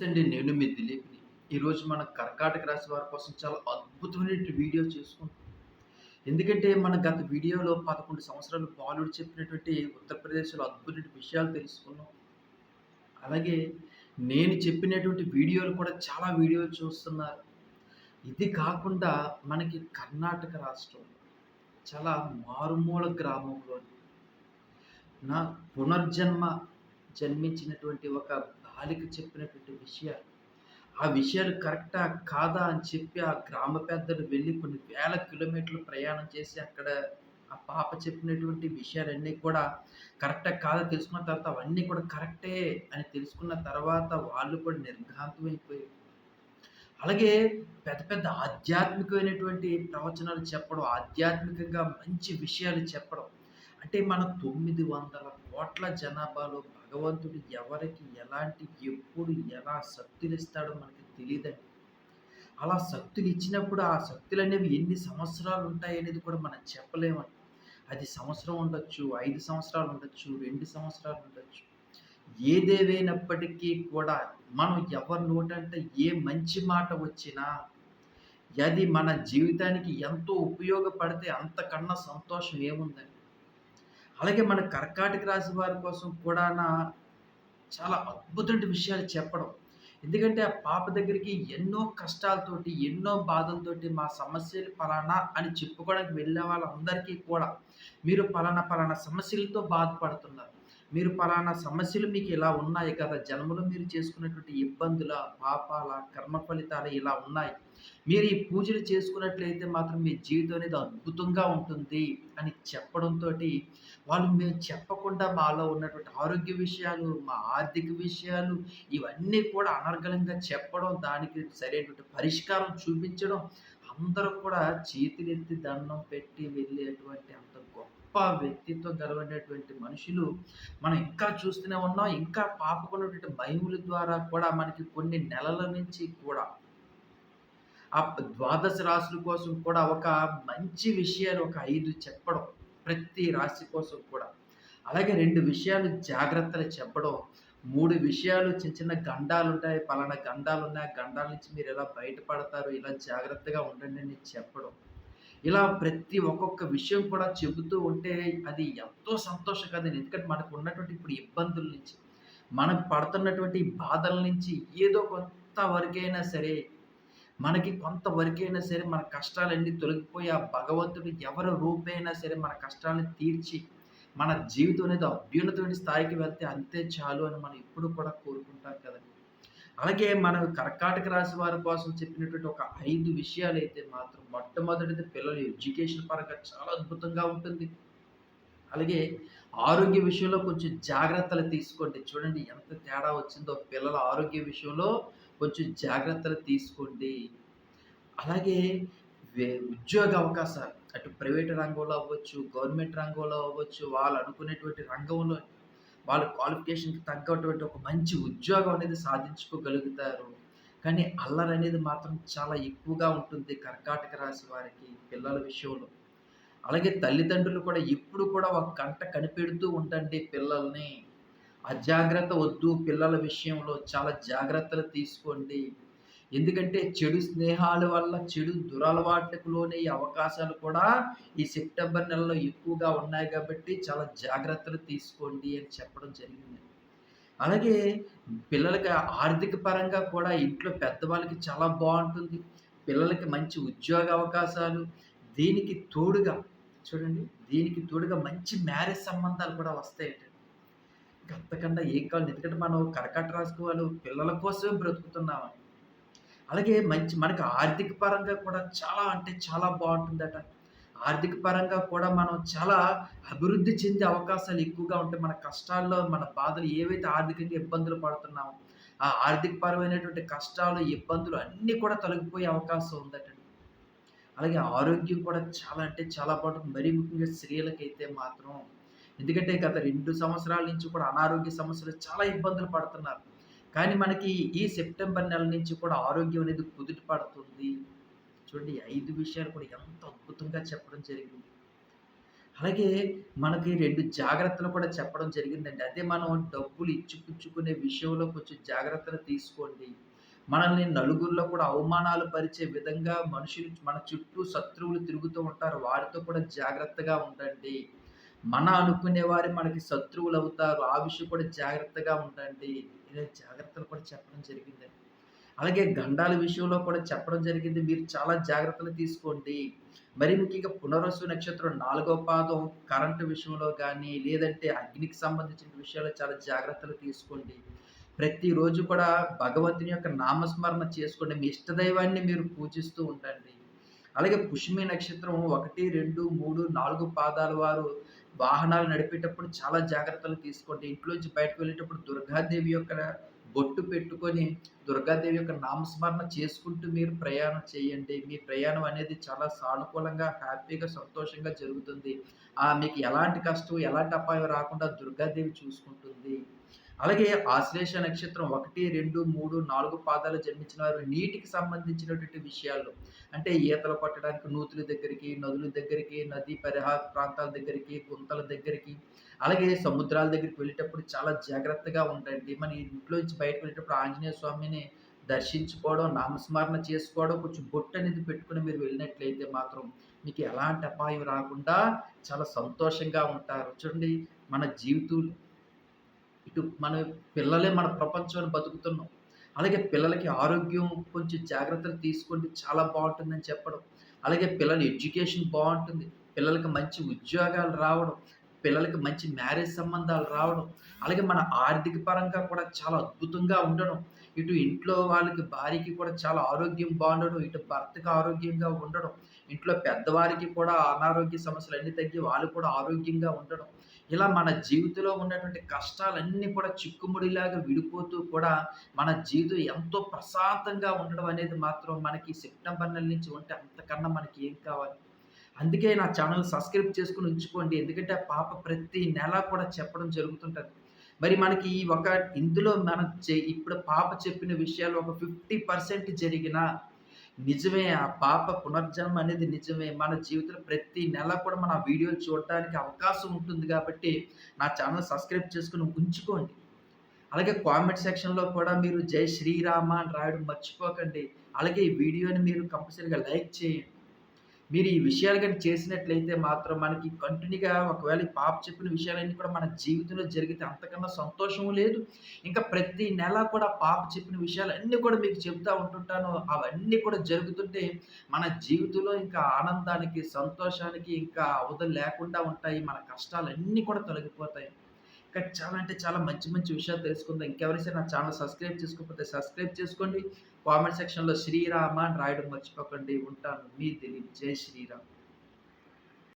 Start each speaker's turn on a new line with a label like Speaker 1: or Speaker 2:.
Speaker 1: నమస్తే అండి నేను మీ దిలీప్ని. ఈరోజు మన కర్కాటక రాశి వారి కోసం చాలా అద్భుతమైన వీడియో చేసుకుంటాం ఎందుకంటే మన గత వీడియోలో పదకొండు సంవత్సరాలు బాలుడు చెప్పినటువంటి ఉత్తరప్రదేశ్లో అద్భుతమైన విషయాలు తెలుసుకున్నాం. అలాగే నేను చెప్పినటువంటి వీడియోలు కూడా చాలా వీడియోలు చూస్తున్నారు. ఇది కాకుండా మనకి కర్ణాటక రాష్ట్రంలో చాలా మారుమూల గ్రామంలో నా పునర్జన్మ జన్మించినటువంటి ఒక బాలిక చెప్పినటువంటి విషయాలు. ఆ విషయాలు కరెక్టా కాదా అని చెప్పి ఆ గ్రామ పెద్దలు వెళ్ళి కొన్ని వేల కిలోమీటర్లు ప్రయాణం చేసి అక్కడ ఆ పాప చెప్పినటువంటి విషయాలన్నీ కూడా కరెక్టా కాదా తెలుసుకున్న తర్వాత అవన్నీ కూడా కరెక్టే అని తెలుసుకున్న తర్వాత వాళ్ళు కూడా నిర్ఘాంతమైపోయారు అలాగే పెద్ద పెద్ద ఆధ్యాత్మికమైనటువంటి ప్రవచనాలు చెప్పడం ఆధ్యాత్మికంగా మంచి విషయాలు చెప్పడం అంటే మన తొమ్మిది వందల కోట్ల జనాభాలో భగవంతుడు ఎవరికి ఎలాంటి ఎప్పుడు ఎలా శక్తులు ఇస్తాడో మనకి తెలియదండి అలా శక్తులు ఇచ్చినప్పుడు ఆ శక్తులు అనేవి ఎన్ని సంవత్సరాలు ఉంటాయి అనేది కూడా మనం చెప్పలేమండి. అది సంవత్సరం ఉండొచ్చు ఐదు సంవత్సరాలు ఉండొచ్చు రెండు సంవత్సరాలు ఉండొచ్చు. ఏదేవైనప్పటికీ కూడా మనం ఎవరి నోటంటే ఏ మంచి మాట వచ్చినా అది మన జీవితానికి ఎంతో ఉపయోగపడితే అంతకన్నా సంతోషం ఏముందండి? అలాగే మన కర్కాటక రాశి వారి కోసం కూడా చాలా అద్భుతమైన విషయాలు చెప్పడం. ఎందుకంటే ఆ పాప దగ్గరికి ఎన్నో కష్టాలతోటి ఎన్నో బాధలతోటి మా సమస్యలు ఫలానా అని చెప్పుకోవడానికి వెళ్ళే వాళ్ళందరికీ కూడా మీరు పలానా ఫలానా సమస్యలతో బాధపడుతున్నారు. మీరు పలానా సమస్యలు మీకు ఇలా ఉన్నాయి కదా జన్మలో మీరు చేసుకున్నటువంటి ఇబ్బందుల పాపాల కర్మ ఫలితాలు ఇలా ఉన్నాయి. మీరు ఈ పూజలు చేసుకున్నట్లయితే మాత్రం మీ జీవితం అనేది అద్భుతంగా ఉంటుంది అని చెప్పడంతో వాళ్ళు మేము చెప్పకుండా మాలో ఉన్నటువంటి ఆరోగ్య విషయాలు మా ఆర్థిక విషయాలు ఇవన్నీ కూడా అనర్గళంగా చెప్పడం దానికి సరైనటువంటి పరిష్కారం చూపించడం అందరూ కూడా చేతులెత్తి దండం పెట్టి వెళ్ళేటువంటి అంత గొప్ప వ్యక్తిత్వం కలిగినటువంటి మనుషులు మనం ఇంకా చూస్తూనే ఉన్నాం ఇంకా పాపకున్నటువంటి భయముల ద్వారా కూడా మనకి కొన్ని నెలల నుంచి కూడా. ఆ ద్వాదశ రాశుల కోసం కూడా ఒక మంచి విషయాలు ఒక ఐదు చెప్పడం ప్రతి రాశి కోసం కూడా. అలాగే రెండు విషయాలు జాగ్రత్తలు చెప్పడం మూడు విషయాలు చిన్న చిన్న గండాలు ఉంటాయి పలానా గండాలు ఉన్నాయి ఆ గండాల నుంచి మీరు ఎలా బయటపడతారు ఇలా జాగ్రత్తగా ఉండండి అని చెప్పడం. ఇలా ప్రతి ఒక్కొక్క విషయం కూడా చెబుతూ ఉంటే అది ఎంతో సంతోషకరం ఎందుకంటే మనకు ఉన్నటువంటి ఇప్పుడు ఇబ్బందుల నుంచి మనం పడుతున్నటువంటి బాధల నుంచి ఏదో కొంతవరకైనా సరే మనకి కొంతవరకైనా సరే మన కష్టాలన్నీ తొలగిపోయి ఆ భగవంతుడు ఎవరి రూపైనా సరే మన కష్టాలను తీర్చి మన జీవితం అనేది అభ్యున్నతమైన స్థాయికి వెళ్తే అంతే చాలు అని మనం ఎప్పుడు కూడా కోరుకుంటాం కదండి. అలాగే మన కర్కాటక రాశి వారి కోసం చెప్పినటువంటి ఒక ఐదు విషయాలు అయితే మాత్రం మొట్టమొదటిది పిల్లల ఎడ్యుకేషన్ పరంగా చాలా అద్భుతంగా ఉంటుంది. అలాగే ఆరోగ్య విషయంలో కొంచెం జాగ్రత్తలు తీసుకోండి. చూడండి ఎంత తేడా వచ్చిందో పిల్లల ఆరోగ్య విషయంలో కొంచెం జాగ్రత్తలు తీసుకోండి. అలాగే ఉద్యోగ అవకాశాలు అటు ప్రైవేట్ రంగంలో అవ్వచ్చు గవర్నమెంట్ రంగంలో అవ్వచ్చు వాళ్ళు అనుకునేటువంటి రంగంలో వాళ్ళ క్వాలిఫికేషన్కి తగ్గటువంటి ఒక మంచి ఉద్యోగం అనేది సాధించుకోగలుగుతారు. కానీ అల్లరి అనేది మాత్రం చాలా ఎక్కువగా ఉంటుంది కర్కాటక రాశి వారికి పిల్లల విషయంలో. అలాగే తల్లిదండ్రులు కూడా ఎప్పుడు కూడా ఒక గంట కనిపెడుతూ ఉండండి పిల్లల్ని. అజాగ్రత్త వద్దు పిల్లల విషయంలో చాలా జాగ్రత్తలు తీసుకోండి. ఎందుకంటే చెడు స్నేహాల వల్ల చెడు దురలవాట్లకు లోనే అవకాశాలు కూడా ఈ సెప్టెంబర్ నెలలో ఎక్కువగా ఉన్నాయి కాబట్టి చాలా జాగ్రత్తలు తీసుకోండి అని చెప్పడం జరిగింది. అలాగే పిల్లలకి ఆర్థిక పరంగా కూడా ఇంట్లో పెద్దవాళ్ళకి చాలా బాగుంటుంది. పిల్లలకి మంచి ఉద్యోగ అవకాశాలు దీనికి తోడుగా చూడండి దీనికి తోడుగా మంచి మ్యారేజ్ సంబంధాలు కూడా వస్తాయట అంతకన్నా ఏం కావాలి? ఎందుకంటే మనం కరకట రాసుకోవాలి పిల్లల కోసమే బ్రతుకుతున్నామని అలాగే మంచి మనకు ఆర్థిక పరంగా కూడా చాలా అంటే చాలా బాగుంటుందట. ఆర్థిక పరంగా కూడా మనం చాలా అభివృద్ధి చెందే అవకాశాలు ఎక్కువగా ఉంటాయి మన కష్టాల్లో మన బాధలు ఏవైతే ఆర్థికంగా ఇబ్బందులు పడుతున్నామో ఆ ఆర్థిక పరమైనటువంటి కష్టాలు ఇబ్బందులు అన్నీ కూడా తొలగిపోయే అవకాశం ఉందట. అలాగే ఆరోగ్యం కూడా చాలా అంటే చాలా బాగుంటుంది. మరీ ముఖ్యంగా స్త్రీలకైతే మాత్రం. ఎందుకంటే గత రెండు సంవత్సరాల నుంచి కూడా అనారోగ్య సమస్యలు చాలా ఇబ్బందులు పడుతున్నారు. కానీ మనకి ఈ సెప్టెంబర్ నెల నుంచి కూడా ఆరోగ్యం అనేది కుదుట పడుతుంది చూడండి ఐదు విషయాలు కూడా ఎంత అద్భుతంగా చెప్పడం జరిగింది అలాగే మనకి రెండు జాగ్రత్తలు కూడా చెప్పడం జరిగిందండి. అదే మనం డబ్బులు ఇచ్చిపుచ్చుకునే విషయంలో కొంచెం జాగ్రత్తలు తీసుకోండి. మనల్ని నలుగురిలో కూడా అవమానాలు పరిచే విధంగా మనుషులు మన చుట్టూ శత్రువులు తిరుగుతూ ఉంటారు. వారితో కూడా జాగ్రత్తగా ఉండండి. మన అనుకునే వారి మనకి శత్రువులవుతారు. ఆ విషయం కూడా జాగ్రత్తగా ఉండండి. ఇలా జాగ్రత్తలు కూడా చెప్పడం జరిగిందండి. అలాగే గండాల విషయంలో కూడా చెప్పడం జరిగింది. మీరు చాలా జాగ్రత్తలు తీసుకోండి. మరి ముఖ్యంగా పునర్వసు నక్షత్రం నాలుగో పాదం కరెంటు విషయంలో కానీ లేదంటే అగ్నికి సంబంధించిన విషయాల్లో చాలా జాగ్రత్తలు తీసుకోండి. ప్రతిరోజు కూడా భగవంతుని యొక్క నామస్మరణ చేసుకోండి. మీ ఇష్టదైవాన్ని మీరు పూజిస్తూ ఉండండి. అలాగే పుష్మి నక్షత్రం 1, 2, 3, 4 పాదాల వారు వాహనాలు నడిపేటప్పుడు చాలా జాగ్రత్తలు తీసుకోండి. ఇంట్లోంచి బయటకు వెళ్ళేటప్పుడు దుర్గాదేవి యొక్క బొట్టు పెట్టుకొని, దుర్గాదేవి యొక్క నామస్మరణ చేసుకుంటూ మీరు ప్రయాణం చేయండి. మీ ప్రయాణం అనేది చాలా సానుకూలంగా, హ్యాపీగా, సంతోషంగా జరుగుతుంది. ఆ మీకు ఎలాంటి కష్టం, ఎలాంటి అపాయం రాకుండా దుర్గాదేవి చూసుకుంటుంది. అలాగే ఆశ్లేష నక్షత్రం 1, 2, 3, 4 పాదాలు జన్మించిన వారు నీటికి సంబంధించినటువంటి విషయాల్లో అంటే ఈతలు కొట్టడానికి నూతుల దగ్గరికి, నదుల దగ్గరికి, నదీ పరిహార ప్రాంతాల దగ్గరికి, గుంతల దగ్గరికి, అలాగే సముద్రాల దగ్గరికి వెళ్ళేటప్పుడు చాలా జాగ్రత్తగా ఉండండి. మన ఇంట్లో నుంచి బయటకు వెళ్ళేటప్పుడు ఆంజనేయ స్వామిని దర్శించుకోవడం, నామస్మరణ చేసుకోవడం, కొంచెం బొట్టు అనేది పెట్టుకుని మీరు వెళ్ళినట్లయితే మాత్రం మీకు ఎలాంటి అపాయం రాకుండా చాలా సంతోషంగా ఉంటారు. చూడండి మన జీవితం ఇటు మన పిల్లలే మన ప్రపంచంలో బతుకుతున్నాం. అలాగే పిల్లలకి ఆరోగ్యం కొంచెం జాగ్రత్తలు తీసుకుంటే చాలా బాగుంటుందని చెప్పడం. అలాగే పిల్లల ఎడ్యుకేషన్ బాగుంటుంది పిల్లలకి మంచి ఉద్యోగాలు రావడం, పిల్లలకి మంచి మ్యారేజ్ సంబంధాలు రావడం, అలాగే మన ఆర్థిక పరంగా కూడా చాలా అద్భుతంగా ఉండడం. ఇటు ఇంట్లో వాళ్ళకి భార్యకి కూడా చాలా ఆరోగ్యం బాగుండడం ఇటు భర్తకి ఆరోగ్యంగా ఉండడం, ఇంట్లో పెద్దవారికి కూడా అనారోగ్య సమస్యలు అన్నీ తగ్గి వాళ్ళు కూడా ఆరోగ్యంగా ఉండడం. ఇలా మన జీవితంలో ఉన్నటువంటి కష్టాలన్నీ కూడా చిక్కుముడిలాగా విడిపోతూ కూడా మన జీవితం ఎంతో ప్రశాంతంగా ఉండడం అనేది మాత్రం మనకి సెప్టెంబర్ నెల నుంచి ఉంటే అంతకన్నా మనకి ఏం కావాలి. అందుకే నా ఛానల్ సబ్స్క్రైబ్ చేసుకుని ఉంచుకోండి. ఎందుకంటే ఆ పాప ప్రతి నెల కూడా చెప్పడం జరుగుతుంటుంది మరి మనకి ఈ ఒక ఇందులో మనం చే ఇప్పుడు పాప చెప్పిన విషయాలు ఒక 50% జరిగినా నిజమే. ఆ పాప పునర్జన్మ అనేది నిజమే. మన జీవితంలో ప్రతి నెల కూడా మనం వీడియోలు చూడటానికి అవకాశం ఉంటుంది కాబట్టి, నా ఛానల్ సబ్స్క్రైబ్ చేసుకొని ఉంచుకోండి. అలాగే కామెంట్ సెక్షన్‌లో కూడా మీరు జై శ్రీరామ అని రాయడం మర్చిపోకండి. అలాగే ఈ వీడియోని మీరు కంపల్సరీగా లైక్ చేయండి. మీరు ఈ విషయాలు కానీ చేసినట్లయితే మాత్రం మనకి కంటిన్యూగా ఒకవేళ ఈ పాప చెప్పిన విషయాలన్నీ కూడా మన జీవితంలో జరిగితే అంతకన్నా సంతోషం లేదు. ఇంకా ప్రతి నెల కూడా పాప చెప్పిన విషయాలన్నీ కూడా మీకు చెప్తా ఉంటుంటాను. అవన్నీ కూడా జరుగుతుంటే మన జీవితంలో ఇంకా ఆనందానికి, సంతోషానికి ఇంకా అవధులు లేకుండా ఉంటాయి. మన కష్టాలన్నీ కూడా తొలగిపోతాయి. ఇంకా చాలా అంటే చాలా మంచి మంచి విషయాలు తెలుసుకుందాం. ఇంకెవరైనా నా ఛానల్ సబ్స్క్రైబ్ చేసుకోకపోతే సబ్స్క్రైబ్ చేసుకోండి. కామెంట్ సెక్షన్‌లో శ్రీరామ అని రాయడం మర్చిపోకండి. ఉంటాను. మీ దిలీప్. జై శ్రీరామ్.